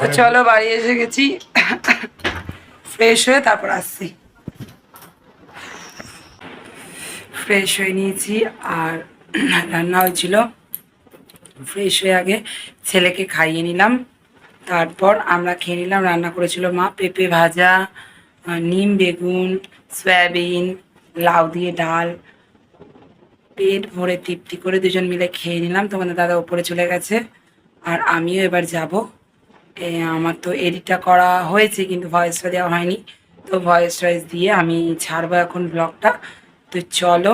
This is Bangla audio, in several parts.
তো চলো বাড়ি এসে গেছি। ফ্রেশ হয়ে তারপর আসছি। ফ্রেশ হয়ে নিয়েছি আর রান্না হয়েছিল। ফ্রেশ হয়ে আগে ছেলেকে খাইয়ে নিলাম। তারপর আমরা খেয়ে নিলাম, রান্না করেছিল মা পেঁপে ভাজা নিম বেগুন, সয়াবিন, লাউ দিয়ে ডাল। পেট ভরে তৃপ্তি করে দুজন মিলে খেয়ে নিলাম। তোমাদের দাদা উপরে চলে গেছে। আর আমিও এবার যাব। আমার তো এডিটটা করা হয়েছে কিন্তু ভয়েসটা দেওয়া হয়নি। তো ভয়েস টয়েস দিয়ে আমি ছাড়বো এখন ব্লগটা তো চলো,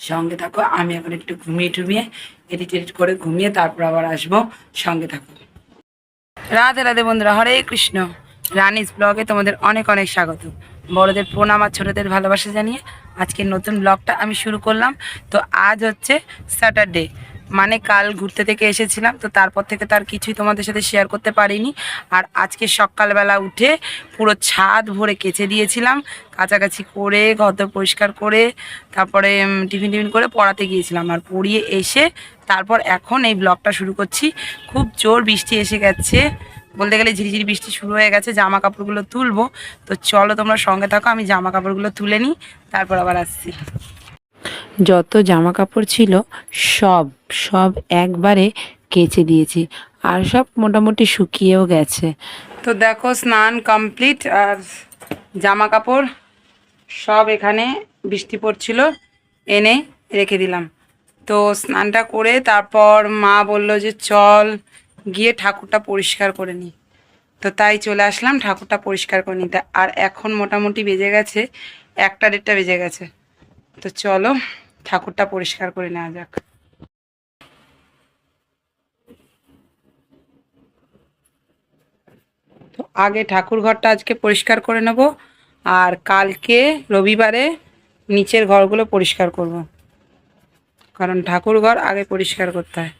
সঙ্গে থাকো। আমি এখন একটু ঘুমিয়ে টুমিয়ে এডিট এডিট করে ঘুমিয়ে তারপর আবার আসব। সঙ্গে থাকো। রাধে রাধে বন্ধুরা, হরে কৃষ্ণ। রানিস ব্লগে তোমাদের অনেক অনেক স্বাগত। বড়দের প্রণাম আর ছোটদের ভালোবাসা জানিয়ে আজকের নতুন ব্লগটা আমি শুরু করলাম। তো আজ হচ্ছে স্যাটারডে মানে কাল ঘুরতে থেকে এসেছিলাম, তো তারপর থেকে তার কিছুই তোমাদের সাথে শেয়ার করতে পারিনি। আর আজকে সকালবেলা উঠে পুরো ছাদ ভরে কেচে দিয়েছিলাম, কাছাকাছি করে ঘর পরিষ্কার করে, তারপরে টিফিন টিফিন করে পড়াতে গিয়েছিলাম। আর পড়িয়ে এসে তারপর এখন এই ব্লগটা শুরু করছি। খুব জোর বৃষ্টি এসে গেছে, বলতে গেলে ঝিরিঝিরি বৃষ্টি শুরু হয়ে গেছে জামা কাপড়গুলো তুলবো। তো চলো তোমরা সঙ্গে থাকো, আমি জামা কাপড়গুলো তুলে নিই, তারপর আবার আসছি। যত জামা কাপড় ছিল, সব সব একবারে কেচে দিয়েছি। আর সব মোটামুটি শুকিয়েও গেছে। তো দেখো, স্নান কমপ্লিট আর জামা কাপড় সব এখানে বৃষ্টি পড়ছিল, এনে রেখে দিলাম। তো স্নানটা করে তারপর মা বলল যে, চল গিয়ে ঠাকুরটা পরিষ্কার করে নিই তো তাই চলে আসলাম, ঠাকুরটা পরিষ্কার করে নিতে। আর এখন মোটামুটি বেজে গেছে, একটা দেড়টা বেজে গেছে। তো চলো, ঠাকুরটা পরিষ্কার করে নেওয়া যাক। তো আগে ঠাকুর ঘরটা আজকে পরিষ্কার করে নেব, আর কালকে রবিবারে নিচের ঘরগুলো পরিষ্কার করব। কারণ ঠাকুর ঘর আগে পরিষ্কার করতে হয়।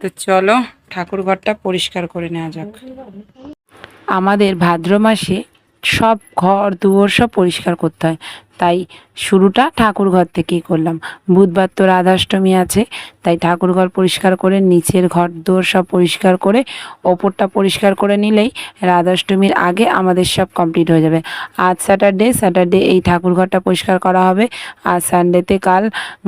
তো চলো, ঠাকুর ঘরটা পরিষ্কার করে নেওয়া যাক। আমাদের ভাদ্র মাসে সব ঘর দুয়ার সব পরিষ্কার করতে হয়। তাই শুরুটা ঠাকুর ঘর থেকেই করলাম। বুধবার তো রাধাষ্টমী আছে, তাই ঠাকুর ঘর পরিষ্কার করে, নিচের ঘর দুয়ার সব পরিষ্কার করে, ওপরটা পরিষ্কার করে নিলেই রাধাষ্টমীর আগে আমাদের সব কমপ্লিট হয়ে যাবে। আজ স্যাটারডে স্যাটারডে এই ঠাকুর ঘরটা পরিষ্কার করা হবে। আর সানডেতে কাল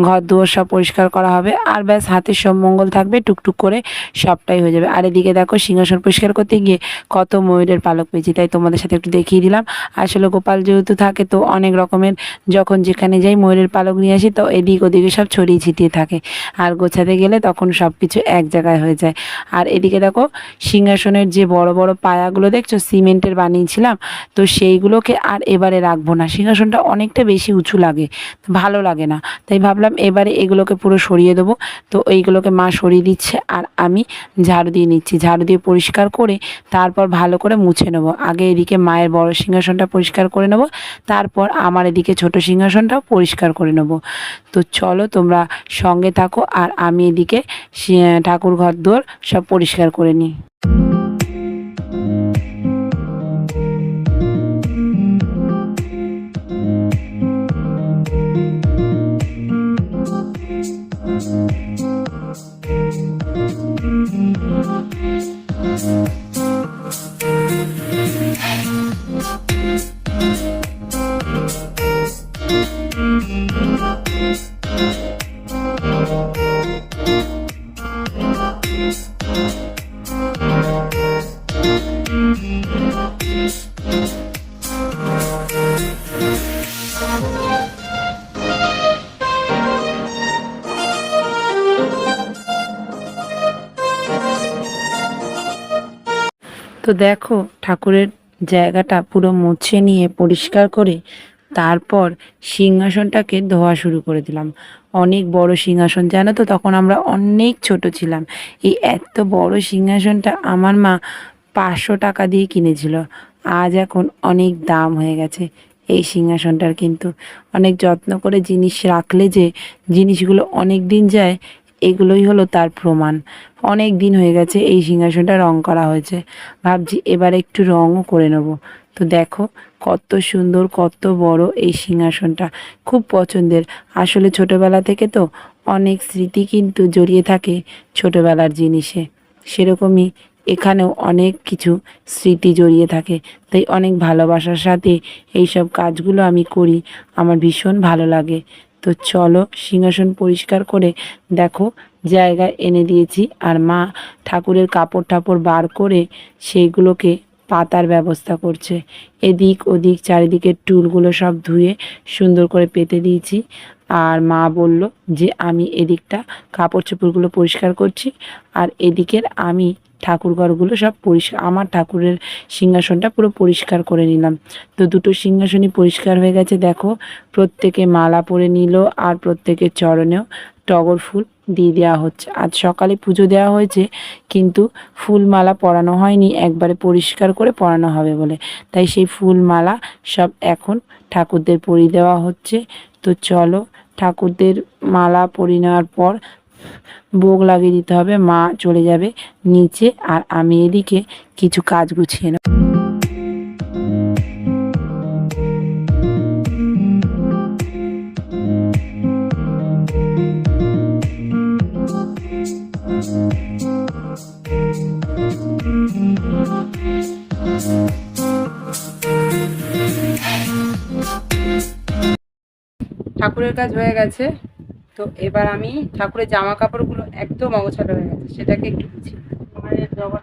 ঘর দুয়ার সব পরিষ্কার করা হবে। আর ব্যাস সব মঙ্গল থাকবে, টুকটুক করে সবটাই হয়ে যাবে। আর এদিকে দেখো, সিংহাসন পরিষ্কার করতে গিয়ে কত ময়ূরের পালক পেয়েছি, তাই তোমাদের সাথে একটু দেখিয়ে দিলাম। আসলে গোপাল যেহেতু থাকে, তো অনেক রকমের যখন যেখানে যাই ময়ূরের পালক নিয়ে আসি, তো এদিক ওদিকে সব ছড়িয়ে ছিটিয়ে থাকে। আর গোছাতে গেলে তখন সব কিছু এক জায়গায় হয়ে যায়। আর এদিকে দেখো, সিংহাসনের যে বড় বড় পায়াগুলো দেখছ, সিমেন্টের বানিয়েছিলাম, তো সেইগুলোকে আর এবারে রাখব না। সিংহাসনটা অনেকটা বেশি উঁচু লাগে ভালো লাগে না। তাই ভাবলাম এবারে এগুলোকে পুরো সরিয়ে দেবো। তো এইগুলোকে মা সরিয়ে দিচ্ছে আর আমি ঝাড়ু দিয়ে নিচ্ছি। ঝাড়ু দিয়ে পরিষ্কার করে তারপর ভালো করে মুছে নেব। আগে এদিকে মায়ের বড় সিংহাসনটা পরিষ্কার করে নেব। তারপর আমার এদিকে ছোট সিংহাসনটাও পরিষ্কার করে নেব। তো চলো তোমরা সঙ্গে থাকো আর আমি এদিকে ঠাকুর ঘর দোর সব পরিষ্কার করে নিই। তো দেখো, ঠাকুরের জায়গাটা পুরো মুছে নিয়ে পরিষ্কার করে তারপর সিংহাসনটাকে ধোয়া শুরু করে দিলাম। অনেক বড় সিংহাসন, জানো তো, তখন আমরা অনেক ছোট ছিলাম। এই এত বড় সিংহাসনটা আমার মা পাঁচশো টাকা দিয়ে কিনেছিল। আজ এখন অনেক দাম হয়ে গেছে এই সিংহাসনটার কিন্তু। অনেক যত্ন করে জিনিস রাখলে যে জিনিসগুলো অনেক দিন যায় এগুলোই হলো তার প্রমাণ। অনেক দিন হয়ে গেছে এই সিংহাসনটা রং করা হয়েছে। ভাবছি এবার একটু রঙও করে নেব। তো দেখো, কত সুন্দর, কত বড় এই সিংহাসনটা। খুব পছন্দের। আসলে ছোটবেলা থেকে তো অনেক স্মৃতি কিন্তু জড়িয়ে থাকে ছোটবেলার জিনিসে। সেরকমই এখানেও অনেক কিছু স্মৃতি জড়িয়ে থাকে। তাই অনেক ভালোবাসার সাথে এই সব কাজগুলো আমি করি। আমার ভীষণ ভালো লাগে। তো চলো সিংহাসন পরিষ্কার করে দেখো জায়গায় এনে দিয়েছি। আর মা ঠাকুরের কাপড় টাপড় বার করে সেইগুলোকে পাতার ব্যবস্থা করছে। এদিক ওদিক চারিদিকের টুলগুলো সব ধুয়ে সুন্দর করে পেতে দিয়েছি। আর মা বলল যে, আমি এদিকটা কাপড় চোপড়গুলো পরিষ্কার করছি। আর এদিকের আমি ঠাকুরঘরগুলো সব পরিষ্কার, আমার ঠাকুরের সিংহাসনটা পুরো পরিষ্কার করে নিলাম। তো দুটো সিংহাসনই পরিষ্কার হয়ে গেছে, দেখো। প্রত্যেকে মালা পরে নিল আর প্রত্যেকের চরণেও টগর ফুল দিয়ে দেওয়া হচ্ছে। আজ সকালে পুজো দেওয়া হয়েছে, কিন্তু ফুলমালা পরানো হয়নি, একবারে পরিষ্কার করে পরানো হবে বলে। তাই সেই ফুলমালা সব এখন ঠাকুরদের পরিয়ে দেওয়া হচ্ছে। তো চলো, ঠাকুরদের মালা পরিয়ে নেওয়ার পর ভোগ লাগিয়ে দিতে হবে, মা চলে যাবে নিচে আর আমি এদিকে কিছু কাজ গুছিয়ে নেব। ঠাকুরের কাজ হয়ে গেছে। তো এবার আমি ঠাকুরের জামা কাপড়গুলো একদম অগোছালো হয়ে গেছে, সেটাকে একটু জগা-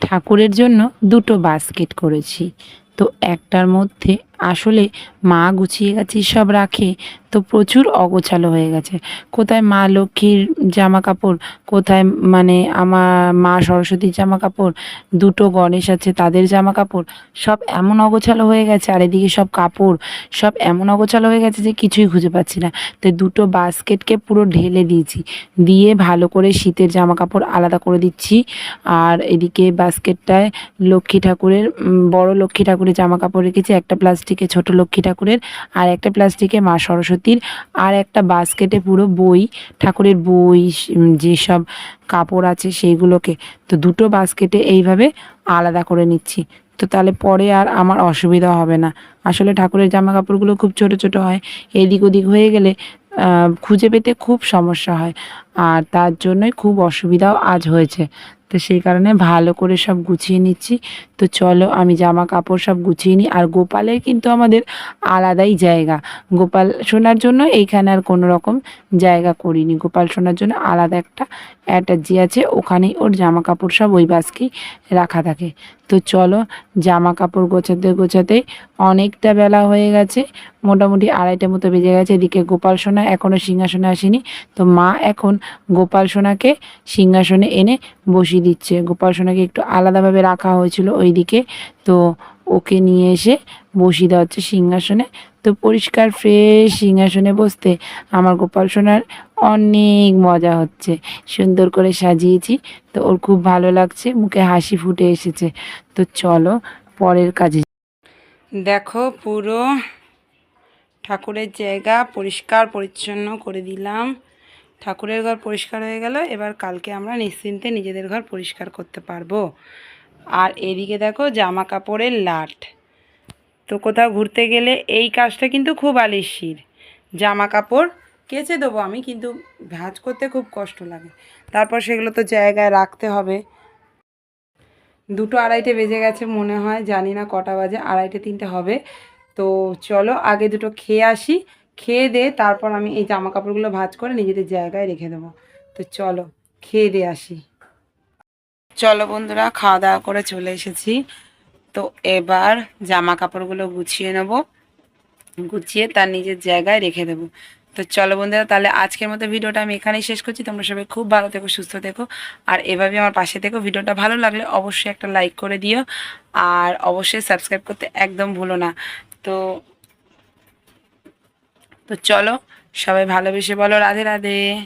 ঠাকুরের জন্য দুটো বাস্কেট করেছি। তো একটার মধ্যে আসলে মা গুছিয়ে গাছিয়ে সব রাখে। তো প্রচুর অগোছালো হয়ে গেছে। কোথায় মা লক্ষ্মীর জামা কাপড় কোথায় মানে আমার মা সরস্বতীর জামা কাপড় দুটো গণেশ আছে তাদের জামা কাপড় সব এমন অগোছালো হয়ে গেছে। আর এদিকে সব কাপড়, সব এমন অগোছালো হয়ে গেছে যে কিছুই খুঁজে পাচ্ছি না। তো দুটো বাস্কেটকে পুরো ঢেলে দিয়েছি। দিয়ে ভালো করে শীতের জামা কাপড় আলাদা করে দিচ্ছি। আর এদিকে বাস্কেটটায় লক্ষ্মী ঠাকুরের বড় লক্ষ্মী ঠাকুরের জামা কাপড় রেখেছি। একটা প্লাস্টিকে ছোট লক্ষ্মী ঠাকুরের আর একটা প্লাস্টিকে মা সরস্বতীর আর একটা বাস্কেটে পুরো বই, ঠাকুরের বই যেসব কাপড় আছে সেইগুলোকে। তো দুটো বাস্কেটে এইভাবে আলাদা করে নিচ্ছি। তো তাহলে পরে আর আমার অসুবিধা হবে না। আসলে ঠাকুরের জামা কাপড়গুলো খুব ছোট ছোট হয়। এদিক ওদিক হয়ে গেলে খুঁজে পেতে খুব সমস্যা হয়। আর তার জন্যই খুব অসুবিধাও আজ হয়েছে। তো সেই কারণে ভালো করে সব গুছিয়ে নিচ্ছি। তো চলো আমি জামা কাপড় সব গুছিয়ে নিই। আর গোপালের কিন্তু আমাদের আলাদাই জায়গা। গোপাল শোনার জন্য এইখানে আর কোনো রকম জায়গা করিনি। গোপাল শোনার জন্য আলাদা একটা অ্যাটাচি আছে। ওখানেই ওর জামা কাপড় সব ওই বাসকেই রাখা থাকে। তো চলো জামা কাপড় গোছাতে গোছাতে অনেকটা বেলা হয়ে গেছে। মোটামুটি আড়াইটা মতো বেজে গেছে। এদিকে গোপাল সোনা এখনও সিংহাসনে আসেনি। তো মা এখন গোপাল সোনাকে সিংহাসনে এনে বসিয়ে দিচ্ছে। গোপাল সোনাকে একটু আলাদাভাবে রাখা হয়েছিল ওইদিকে। তো ওকে নিয়ে এসে বসিয়ে দেওয়া হচ্ছে সিংহাসনে। তো পরিষ্কার, ফ্রেশ সিংহাসনে বসতে আমার গোপাল সোনার অনেক মজা হচ্ছে। সুন্দর করে সাজিয়েছি। তো ওর খুব ভালো লাগছে। মুখে হাসি ফুটে এসেছে। তো চলো পরের কাজে দেখো পুরো ঠাকুরের জায়গা পরিষ্কার, পরিচ্ছন্ন করে দিলাম। ঠাকুরের ঘর পরিষ্কার হয়ে গেল, এবার কালকে আমরা নিশ্চিন্তে নিজেদের ঘর পরিষ্কার করতে পারব। আর এদিকে দেখো জামা কাপড়ের লাট। তো কোথাও ঘুরতে গেলে এই কাজটা কিন্তু খুব আলিশির জামা কাপড় কেচে দেবো আমি, কিন্তু ভাঁজ করতে খুব কষ্ট লাগে। তারপর সেগুলো তো জায়গায় রাখতে হবে। দুটো আড়াইটে বেজে গেছে, মনে হয়, জানি না কটা বাজে, আড়াইটে, তিনটে হবে। তো চলো আগে দুটো খেয়ে আসি। খেয়ে দে তারপর আমি এই জামা কাপড়গুলো ভাজ করে নিজেদের জায়গায় রেখে দেবো। তো চলো খেয়ে দিয়ে আসি। চলো বন্ধুরা, খাওয়া দাওয়া করে চলে এসেছি। তো এবার জামা কাপড়গুলো গুছিয়ে নেব। গুছিয়ে তার নিজের জায়গায় রেখে দেবো। তো চলো বন্ধুরা, তাহলে আজকের মতো ভিডিওটা আমি এখানেই শেষ করছি। তোমরা সবাই খুব ভালো থেকো, সুস্থ থেকো। আর এভাবে আমার পাশে থেকো। ভিডিওটা ভালো লাগলে অবশ্যই একটা লাইক করে দিও। আর অবশ্যই সাবস্ক্রাইব করতে একদম ভুলো না। তো তো চলো সবাই ভালোবেসে বলো রাধে রাধে।